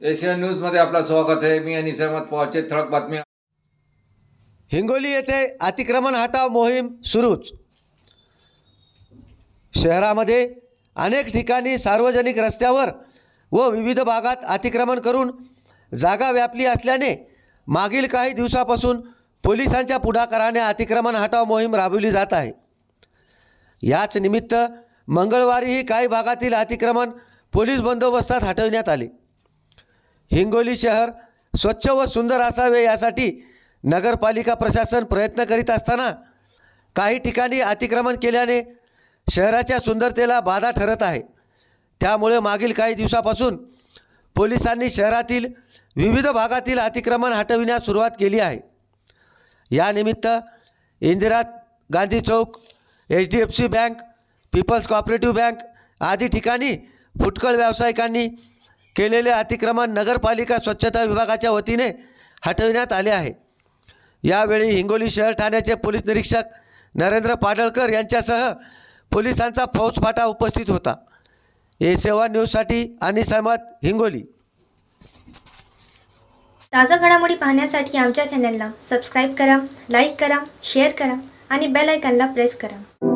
Asian न्यूजमध्ये आपलं स्वागत आहे. मी अनिस अहमद पवारचे ठळक बातम्या हिंगोली येथे अतिक्रमण हटाव मोहीम सुरूच. शहरामध्ये अनेक ठिकाणी सार्वजनिक रस्त्यावर व विविध भागात अतिक्रमण करून जागा व्यापली असल्याने मागील काही दिवसापासून पोलिसांच्या पुढाकाराने अतिक्रमण हटाव मोहीम राबवली जात आहे. याच निमित्त मंगळवारीही काही भागातील अतिक्रमण पोलीस बंदोबस्तात हटवण्यात आले. हिंगोली शहर स्वच्छ व सुंदर असावे यासाठी नगरपालिका प्रशासन प्रयत्न करीत असताना काही ठिकाणी अतिक्रमण केल्याने शहराच्या सुंदरतेला बाधा ठरत आहे. त्यामुळे मागील काही दिवसापासून पोलिसांनी शहरातील विविध भागातील अतिक्रमण हटविण्यास सुरुवात केली आहे. यानिमित्त Indira Gandhi Chowk H D F C bank people's cooperative bank आदी ठिकाणी फुटकळ व्यावसायिकांनी केलेले अतिक्रमण नगरपालिका स्वच्छता विभागाच्या वतीने हटविण्यात आले आहे. यावेळी हिंगोली शहर ठाण्याचे पोलीस निरीक्षक नरेंद्र पाडळकर यांच्यासह पोलिसांचा फौजफाटा उपस्थित होता. ए सेवा न्यूजसाठी आणि सहमत हिंगोली. ताज्या घडामोडी पाहण्यासाठी आमच्या चॅनलला सबस्क्राईब करा लाईक करा शेअर करा आणि बेल आयकॉनला प्रेस करा.